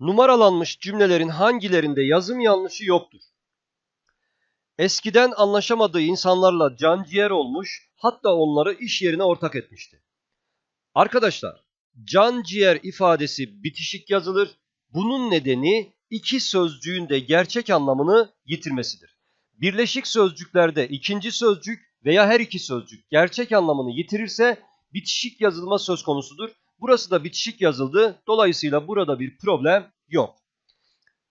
Numaralanmış cümlelerin hangilerinde yazım yanlışı yoktur? Eskiden anlaşamadığı insanlarla can ciğer olmuş, hatta onları iş yerine ortak etmişti. Arkadaşlar, can ciğer ifadesi bitişik yazılır. Bunun nedeni iki sözcüğün de gerçek anlamını yitirmesidir. Birleşik sözcüklerde ikinci sözcük veya her iki sözcük gerçek anlamını yitirirse bitişik yazılma söz konusudur. Burası da bitişik yazıldı. Dolayısıyla burada bir problem yok.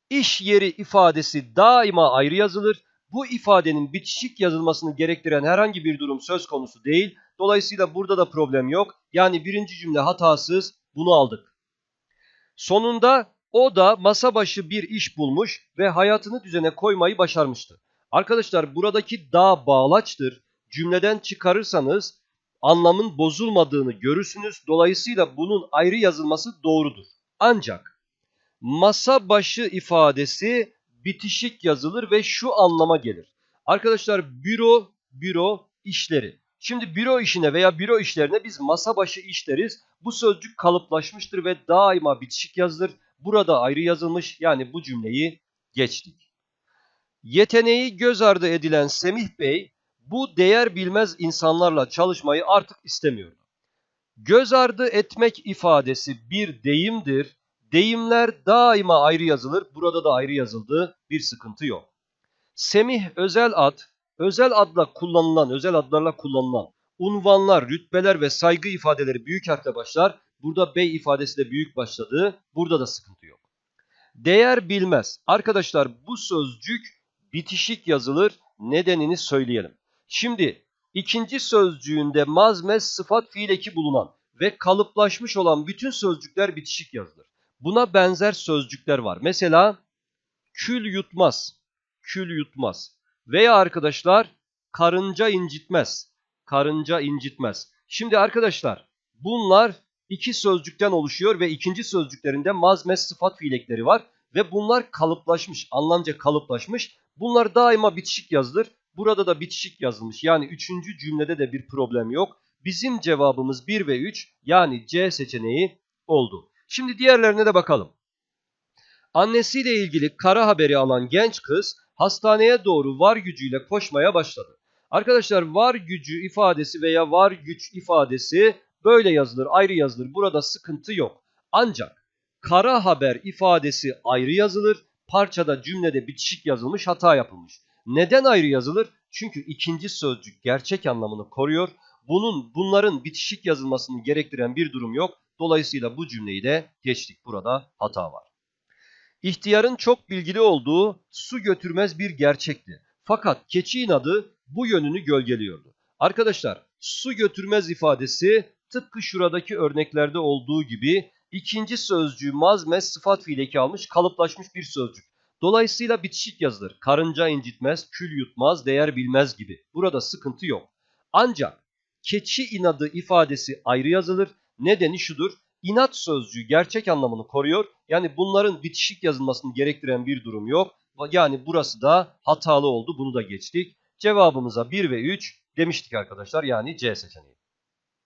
İş yeri ifadesi daima ayrı yazılır. Bu ifadenin bitişik yazılmasını gerektiren herhangi bir durum söz konusu değil. Dolayısıyla burada da problem yok. Yani birinci cümle hatasız bunu aldık. Sonunda o da masa başı bir iş bulmuş ve hayatını düzene koymayı başarmıştı. Arkadaşlar buradaki da bağlaçtır. Cümleden çıkarırsanız anlamın bozulmadığını görürsünüz. Dolayısıyla bunun ayrı yazılması doğrudur. Ancak masa başı ifadesi bitişik yazılır ve şu anlama gelir. Arkadaşlar büro, büro işleri. Şimdi büro işine veya büro işlerine biz masa başı iş deriz. Bu sözcük kalıplaşmıştır ve daima bitişik yazılır. Burada ayrı yazılmış yani bu cümleyi geçtik. Yeteneği göz ardı edilen Semih Bey bu değer bilmez insanlarla çalışmayı artık istemiyor. Göz ardı etmek ifadesi bir deyimdir. Deyimler daima ayrı yazılır. Burada da ayrı yazıldı. Bir sıkıntı yok. Semih özel ad, özel adla kullanılan, özel adlarla kullanılan unvanlar, rütbeler ve saygı ifadeleri büyük harfle başlar. Burada bey ifadesi de büyük başladı. Burada da sıkıntı yok. Değer bilmez. Arkadaşlar bu sözcük bitişik yazılır. Nedenini söyleyelim. Şimdi ikinci sözcüğünde mazmez sıfat fiil eki bulunan ve kalıplaşmış olan bütün sözcükler bitişik yazılır. Buna benzer sözcükler var. Mesela kül yutmaz, kül yutmaz. Veya arkadaşlar karınca incitmez, karınca incitmez. Şimdi arkadaşlar bunlar iki sözcükten oluşuyor ve ikinci sözcüklerinde mazmez sıfat fiilekleri var. Ve bunlar kalıplaşmış, anlamca kalıplaşmış. Bunlar daima bitişik yazılır. Burada da bitişik yazılmış. Yani üçüncü cümlede de bir problem yok. Bizim cevabımız 1 ve 3 yani C seçeneği oldu. Şimdi diğerlerine de bakalım. Annesiyle ilgili kara haberi alan genç kız hastaneye doğru var gücüyle koşmaya başladı. Arkadaşlar var gücü ifadesi veya var güç ifadesi böyle yazılır, ayrı yazılır. Burada sıkıntı yok. Ancak kara haber ifadesi ayrı yazılır. Parçada cümlede bitişik yazılmış, hata yapılmış. Neden ayrı yazılır? Çünkü ikinci sözcük gerçek anlamını koruyor. Bunun bunların bitişik yazılmasını gerektiren bir durum yok. Dolayısıyla bu cümleyi de geçtik. Burada hata var. İhtiyarın çok bilgili olduğu su götürmez bir gerçekti. Fakat keçi inadı bu yönünü gölgeliyordu. Arkadaşlar su götürmez ifadesi tıpkı şuradaki örneklerde olduğu gibi ikinci sözcüğü mazmez sıfat fiileki almış kalıplaşmış bir sözcük. Dolayısıyla bitişik yazılır. Karınca incitmez, kül yutmaz, değer bilmez gibi. Burada sıkıntı yok. Ancak keçi inadı ifadesi ayrı yazılır. Nedeni şudur. İnat sözcüğü gerçek anlamını koruyor. Yani bunların bitişik yazılmasını gerektiren bir durum yok. Yani burası da hatalı oldu. Bunu da geçtik. Cevabımıza 1 ve 3 demiştik arkadaşlar. Yani C seçeneği.